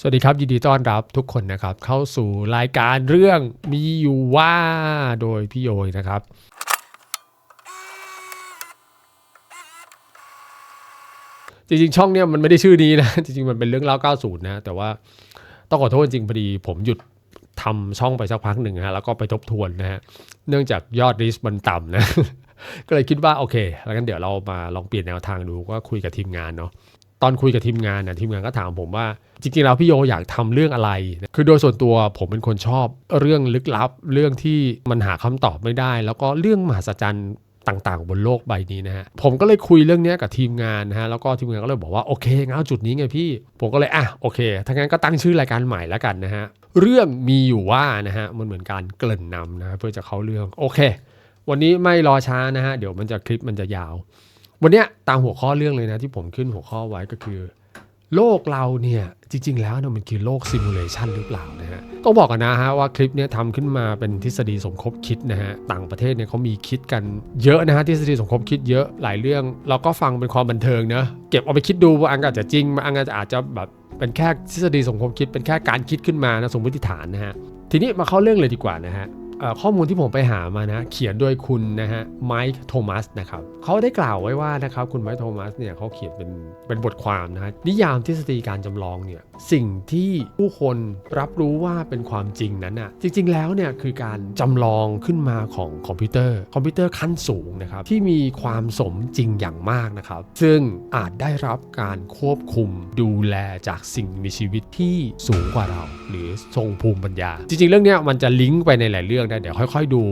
สวัสดีครับ ยินดีต้อนรับทุกคนนะครับ เข้าสู่รายการเรื่องมีอยู่ว่าโดยพี่โยยนะครับ จริงๆ ช่องเนี้ยมันไม่ได้ชื่อนี้นะ จริงๆ มันเป็นเรื่องเล่า 90 นะ แต่ว่าต้องขอโทษจริงพอดีผมหยุดทำช่องไปสักพักหนึ่งนะฮะแล้วก็ไปทบทวนนะฮะเนื่องจากยอดริสมันต่ำนะก็เลยคิดว่าโอเค แล้วกันเดี๋ยวเรามาลองเปลี่ยนแนวทางดูก็คุยกับทีมงานเนาะ ตอนคุยกับทีมงานนะทีมงานก็ถามผมว่า จริงๆแล้วพี่โยอยากทำเรื่องอะไร คือโดยส่วนตัวผมเป็นคนชอบเรื่องลึกลับ เรื่องที่มันหาคำตอบไม่ได้ แล้วก็เรื่องมหัศจรรย์ต่างๆ บนโลกใบนี้นะฮะ ผมก็เลยคุยเรื่องนี้กับทีมงานนะฮะ แล้วก็ทีมงานก็เลยบอกว่าโอเคงั้นเอาจุดนี้ไงพี่ ผมก็เลยอะโอเคถ้างั้นก็ตั้งชื่อรายการใหม่แล้วกันนะฮะ เรื่องมีอยู่ว่านะฮะ มันเหมือนการเกริ่นนำนะะเพื่อจะเข้าเรื่อง โอเค วันนี้ไม่รอช้านะฮะ เดี๋ยวมันจะคลิปมันจะยาว วันนี้ตามหัวข้อเรื่องเลยนะที่ผมขึ้นหัวข้อไว้ก็คือ โลกเราเนี่ยจริง ๆ แล้วเนี่ยมันคือโลกซิมูเลชันหรือเปล่านะฮะต้องบอกกันนะฮะว่าคลิปนี้ทำขึ้นมาเป็นทฤษฎีสมคบคิดนะฮะต่างประเทศเนี่ยเขามีคิดกันเยอะนะฮะทฤษฎีสมคบคิดเยอะหลายเรื่อง เราก็ฟังเป็นความบันเทิงเนะเก็บเอาไปคิดดูว่าอันก็อาจจะจริงบางอันก็อาจจะแบบเป็นแค่ทฤษฎีสมคบคิดเป็นแค่การคิดขึ้นมานะสมมติฐานนะฮะทีนี้มาเข้าเรื่องเลยดีกว่านะฮะ ข้อมูลที่ผมไปหามานะ เขียนโดยคุณนะฮะไมค์โทมัสนะครับเขาได้กล่าวไว้ว่านะครับคุณไมค์โทมัสเนี่ยเขาเขียนเป็นเป็นบทความนะฮะนิยามทฤษฎีการจำลองเนี่ยสิ่งที่ผู้คนรับรู้ว่าเป็นความจริงนั้นอะจริง ๆ แล้วเนี่ยคือการจำลองขึ้นมาของคอมพิวเตอร์คอมพิวเตอร์ขั้นสูงนะครับที่มีความสมจริงอย่างมากนะครับ ซึ่งอาจได้รับการควบคุมดูแลจากสิ่งมีชีวิตที่สูงกว่าเรา หรือทรงภูมิปัญญา จริง ๆ เรื่องเนี้ยมันจะลิงก์ไปในหลายเรื่องนะเดี๋ยวค่อยๆดู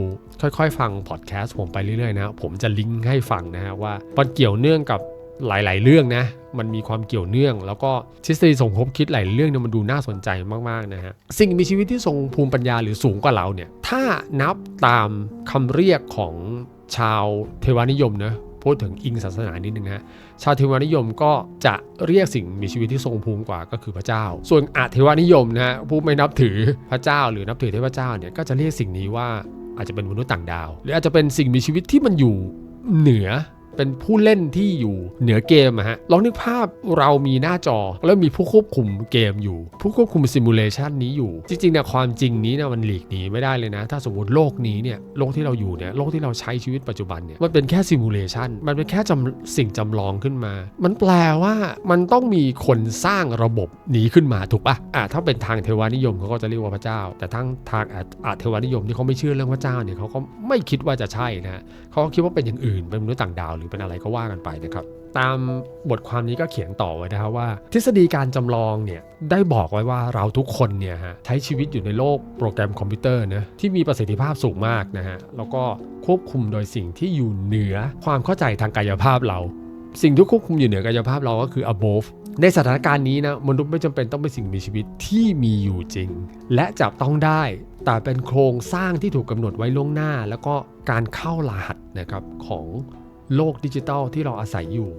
ค่อย ๆ ฟังพอดแคสต์ผมไปเรื่อยๆนะผมจะลิงก์ให้ฟังนะฮะว่ามันเกี่ยวเนื่องกับหลาย ๆ เรื่องนะ มันมีความเกี่ยวเนื่อง แล้วก็ทฤษฎีสมคบคิดหลายเรื่องเนี่ยมันดูน่าสนใจมาก ๆ นะฮะ สิ่งมีชีวิตที่ทรงภูมิปัญญาหรือสูงกว่าเราเนี่ย ถ้านับตามคำเรียกของชาวเทวานิยมนะ พูดถึงอิงศาสนานิดนึงนะชาวเทวานิยมก็จะเรียกสิ่งมีชีวิตที่ทรงภูมิกว่าก็คือพระเจ้า ส่วนอาเทวานิยมนะฮะผู้ไม่นับถือพระเจ้า หรือนับถือเทพเจ้าเนี่ยก็จะเรียกสิ่งนี้ว่าอาจจะเป็นมนุษย์ต่างดาว หรืออาจจะเป็นสิ่งมีชีวิตที่มันอยู่เหนือ เป็นผู้เล่นที่อยู่เหนือเกมอะฮะลองนึกภาพเรามีหน้าจอแล้วมีผู้ควบคุมเกมอยู่ ผู้ควบคุมซิมูเลชันนี้อยู่ จริงๆเนี่ยความจริงนี้เนี่ยมันหลีกหนีไม่ได้เลยนะ ถ้าสมมติโลกนี้เนี่ยโลกที่เราอยู่เนี่ยโลกที่เราใช้ชีวิตปัจจุบันเนี่ยมันเป็นแค่ซิมูเลชันมันเป็นแค่จำสิ่งจำลองขึ้นมา มันแปลว่ามันต้องมีคนสร้างระบบนี้ขึ้นมาถูกปะอะถ้าเป็นทางเทวานิยมเขาก็จะเรียกว่าพระเจ้า แต่ทั้งทางอาเทวานิยมที่เขาไม่เชื่อเรื่องพระเจ้าเนี่ยเขาก็ไม่คิดว่าจะใช่นะเขาคิดว่าเป็นอย่างอื่นเป็นมนุษย์ต่างดาวหรือเป็นอะไรก็ว่ากันไปนะครับ ตามบทความนี้ก็เขียนต่อไว้นะครับว่า ทฤษฎีการจำลองเนี่ยได้บอกไว้ว่าเราทุกคนเนี่ยฮะใช้ชีวิตอยู่ในโลกโปรแกรมคอมพิวเตอร์นะที่มีประสิทธิภาพสูงมากนะฮะแล้วก็ควบคุมโดยสิ่งที่อยู่เหนือความเข้าใจทางกายภาพเรา สิ่งที่ควบคุมอยู่เหนือกายภาพเราก็คือ above ในสถานการณ์นี้นะมนุษย์ไม่จำเป็นต้องเป็นสิ่งมีชีวิตที่มีอยู่จริง และจับต้องได้ แต่เป็นโครงสร้างที่ถูกกำหนดไว้ล่วงหน้า แล้วก็การเข้ารหัสนะครับของ โลกดิจิทัลที่เราอาศัยอยู่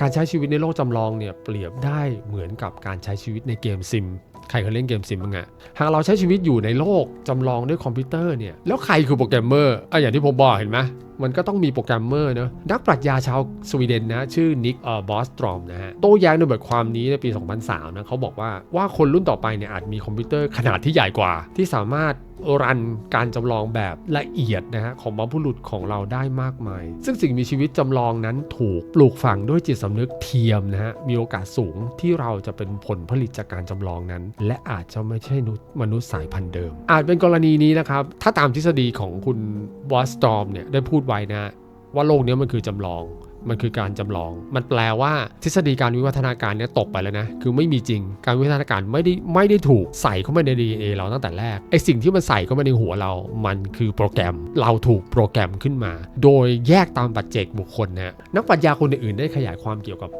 การใช้ชีวิตในโลกจำลองเนี่ยเปรียบได้เหมือนกับการใช้ชีวิตในเกมซิม ใครเคยเล่นเกมซิมบ้างอะหากเราใช้ชีวิตอยู่ในโลกจำลองด้วยคอมพิวเตอร์เนี่ย แล้วใครคือโปรแกรมเมอร์อะอย่างที่ผมบอกเห็นไหมมันก็ต้องมีโปรแกรมเมอร์เนอะนักปรัชญาชาวสวีเดนนะชื่อนิกเอ่อบอสตรอมนะฮะโต้แย้งในบทความนี้ในปี 2003นะเขาบอกว่าว่าคนรุ่นต่อไปเนี่ยอาจมีคอมพิวเตอร์ขนาดที่ใหญ่กว่า ที่สามารถรันการจำลองแบบละเอียดนะฮะของบรรพบุรุษของเราได้มากมาย ซึ่งสิ่งมีชีวิตจำลองนั้นถูกปลูกฝังด้วยจิตสำนึกเทียมนะฮะมีโอกาสสูงที่เราจะเป็นผลผลิตจากการจำลองนั้น และอาจจะไม่ใช่มนุษย์สายพันธุ์เดิม อาจเป็นกรณีนี้นะครับถ้าตามทฤษฎีของคุณบอสตอมเนี่ยได้พูดไว้นะว่าโลกนี้มันคือจำลอง มันคือการจำลอง มันแปลว่าทฤษฎีการวิวัฒนาการเนี่ยตกไปแล้วนะ คือไม่มีจริง การวิวัฒนาการไม่ได้ไม่ได้ถูกใส่เข้ามาใน DNA เราตั้งแต่แรก ไอสิ่งที่มันใส่เข้ามาในหัวเรา มันคือโปรแกรม เราถูกโปรแกรมขึ้นมา โดยแยกตามปัจเจกบุคคลนะ นักปรัชญาคนอื่นๆได้ขยายความเกี่ยวกับ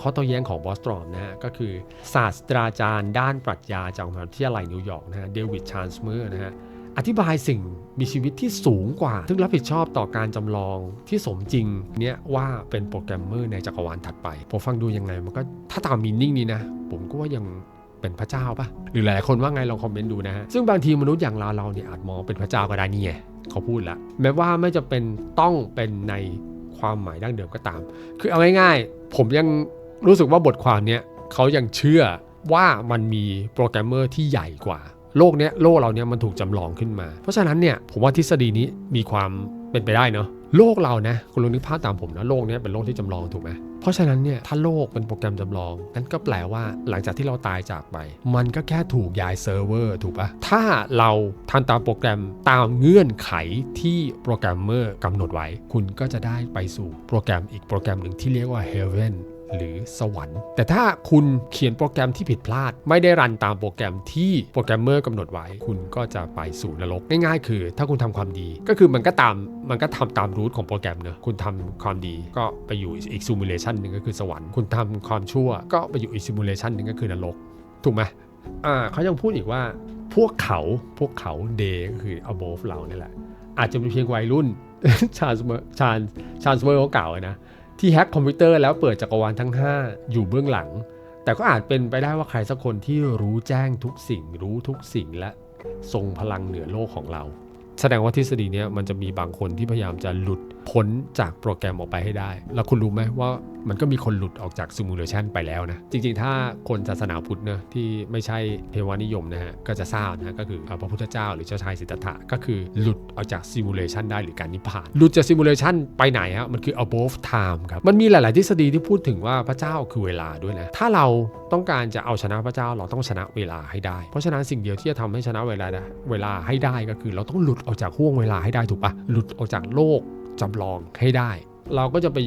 ข้อโต้แย้งของบอสตรอมนะฮะก็คือศาสตราจารย์ด้านปรัชญาจากมหาวิทยาลัยนิวยอร์กนะฮะเดวิดชานส์เมอร์นะฮะ อธิบายสิ่งมีชีวิตที่สูงกว่า ซึ่งรับผิดชอบต่อการจำลองที่สมจริงเนี่ยว่าเป็นโปรแกรมเมอร์ในจักรวาลถัดไปผมฟังดูยังไงมันก็ถ้าตามมีนิ่งนี้นะ ผมก็ว่ายังเป็นพระเจ้าปะหรือหลายคนว่าไงลองคอมเมนต์ดูนะฮะซึ่งบางทีมนุษย์อย่างเราเราเนี่ยอาจมองเป็นพระเจ้าก็ได้นี่ไงเขาพูดละแม้ว่าไม่จะเป็นต้องเป็นในความหมายดั้งเดิมก็ตาม คือเอาง่ายๆ ผมยังรู้สึกว่าบทความเนี้ยเขายังเชื่อว่ามันมีโปรแกรมเมอร์ที่ใหญ่กว่า โลกเนี้ยโลกเราเนี้ยมันถูกจำลองขึ้นมา เพราะฉะนั้นเนี่ยผมว่าทฤษฎีนี้มีความเป็นไปได้เนาะโลกเรานะคุณลองนึกภาพตามผมนะโลกเนี้ยเป็นโลกที่จำลองถูกไหมเพราะฉะนั้นเนี่ยถ้าโลกเป็นโปรแกรมจำลองนั่นก็แปลว่าหลังจากที่เราตายจากไป มันก็แค่ถูกย้ายเซิร์ฟเวอร์ถูกปะถ้าเราทำตามโปรแกรมตามเงื่อนไขที่โปรแกรมเมอร์กำหนดไว้ คุณก็จะได้ไปสู่โปรแกรมอีกโปรแกรมหนึ่งที่เรียกว่า Heaven หรือสวรรค์ แต่ถ้าคุณเขียนโปรแกรมที่ผิดพลาด ไม่ได้รันตามโปรแกรมที่โปรแกรมเมอร์กำหนดไว้ คุณก็จะไปสู่นรกง่ายๆ คือ ถ้าคุณทำความดี ก็คือมันก็ตามมันก็ทำตามรูทของโปรแกรมเนอะคุณทำความดีก็ไปอยู่อีกซิมูเลชันหนึ่งก็คือสวรรค์คุณทำความชั่ว ก็ไปอยู่อีกซิมูเลชันหนึ่งก็คือนรกถูกไหมอ่าเขายังพูดอีกว่าพวกเขาพวกเขาเดก็คือ above เราเนี่ยแหละ อาจจะเป็นเพียงวัยรุ่นชาญชาญชาญสเวอร์เขากล่าวนะ ที่แฮ็กคอมพิวเตอร์แล้วเปิดจักรวาลทั้ง 5 อยู่เบื้องหลัง แต่ก็อาจเป็นไปได้ว่าใครสักคนที่รู้แจ้งทุกสิ่ง รู้ทุกสิ่งและทรงพลังเหนือโลกของเรา แสดงว่าทฤษฎีนี้มันจะมีบางคนที่พยายามจะหลุดพ้นจากโปรแกรมออกไปให้ได้ แล้วคุณรู้ไหมว่า มันก็มีคนหลุดออกจากซิมูเลชันไปแล้วนะ จริงๆ ถ้าคนศาสนาพุทธนะที่ไม่ใช่เทวานิยมนะฮะก็จะทราบนะก็คือพระพุทธเจ้าหรือเจ้าชายสิทธัตถะก็คือหลุดออกจากซิมูเลชันได้หรือการนิพพาน หลุดจากซิมูเลชันไปไหนฮะมันคือ above time ครับมันมีหลาย ๆ ทฤษฎีที่พูดถึงว่าพระเจ้าคือเวลาด้วยนะถ้าเราต้องการจะเอาชนะพระเจ้าเราต้องชนะเวลาให้ได้ เพราะฉะนั้นสิ่งเดียวที่จะทำให้ชนะเวลาได้เวลาให้ได้ก็คือ เราต้องหลุดออกจากห่วงเวลาให้ได้ถูกปะหลุดออกจากโลกจำลองให้ได้ เราก็จะไป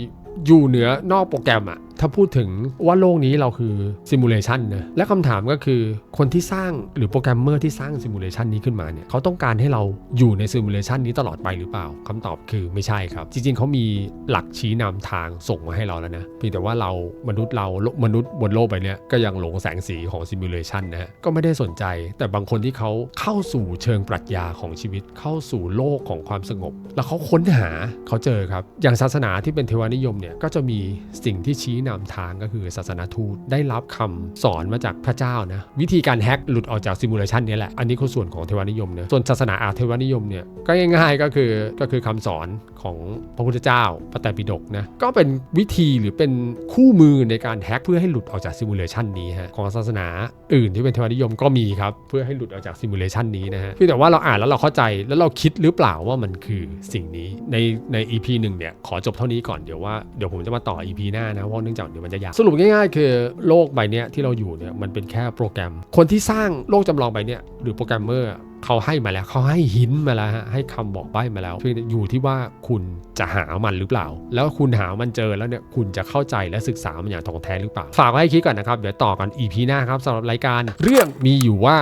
อยู่เหนือนอกโปรแกรมอะ ถ้าพูดถึงว่าโลกนี้เราคือซิมูเลชันนะและคำถามก็คือคนที่สร้างหรือโปรแกรมเมอร์ที่สร้างซิมูเลชันนี้ขึ้นมาเนี่ยเขาต้องการให้เราอยู่ในซิมูเลชันนี้ตลอดไปหรือเปล่าคำตอบคือไม่ใช่ครับ จริงๆเขามีหลักชี้นำทางส่งมาให้เราแล้วนะเพียงแต่ว่าเรามนุษย์เรามนุษย์บนโลกใบเนี้ยก็ยังหลงแสงสีของซิมูเลชันนะก็ไม่ได้สนใจ แต่บางคนที่เขาเข้าสู่เชิงปรัชญาของชีวิตเข้าสู่โลกของความสงบ แล้วเขาค้นหาเขาเจอครับ อย่างศาสนาที่เป็นเทวานิยมเนี่ยก็จะมีสิ่งที่ชี้นำทางก็คือศาสนาทูตได้รับคำสอนมาจากพระเจ้านะ วิธีการแฮกหลุดออกจากซิมูเลชันนี้แหละ อันนี้คือส่วนของเทวานิยมเนะส่วนศาสนาอาเทวานิยมเนี่ยก็ง่ายๆก็คือก็คือคำสอนของพระพุทธเจ้าพระไตรปิฎกนะก็เป็นวิธีหรือเป็นคู่มือในการแฮกเพื่อให้หลุดออกจากซิมูเลชันนี้ฮะของศาสนาอื่นที่เป็นเทวานิยมก็มีครับเพื่อให้หลุดออกจากซิมูเลชันนี้นะฮะเพียงแต่ว่าเราอ่านแล้วเราเข้าใจแล้วเราคิดหรือเปล่าว่ามันคือสิ่งนี้ในใน EP หนึ่งเนี่ยขอจบเท่านี้ก่อนเดี๋ยวว่าเดี๋ยวผมจะมาต่อ EP หน้านะเพราะเนื่องจากเดี๋ยวมันจะยาวสรุปง่ายๆ คือโลกใบนี้ที่เราอยู่เนี่ยมันเป็นแค่โปรแกรม คนที่สร้างโลกจำลองใบเนี้ยหรือโปรแกรมเมอร์เขาให้มาแล้วเขาให้หินมาแล้วฮะให้คำบอกใบ้มาแล้วเพียงอยู่ที่ว่าคุณจะหามันหรือเปล่า แล้วคุณหามันเจอแล้วเนี่ยคุณจะเข้าใจและศึกษามันอย่างถ่องแท้หรือเปล่า ฝากไว้ให้คิดก่อนนะครับ เดี๋ยวต่อกัน EP หน้าครับสำหรับรายการเรื่องมีอยู่ว่า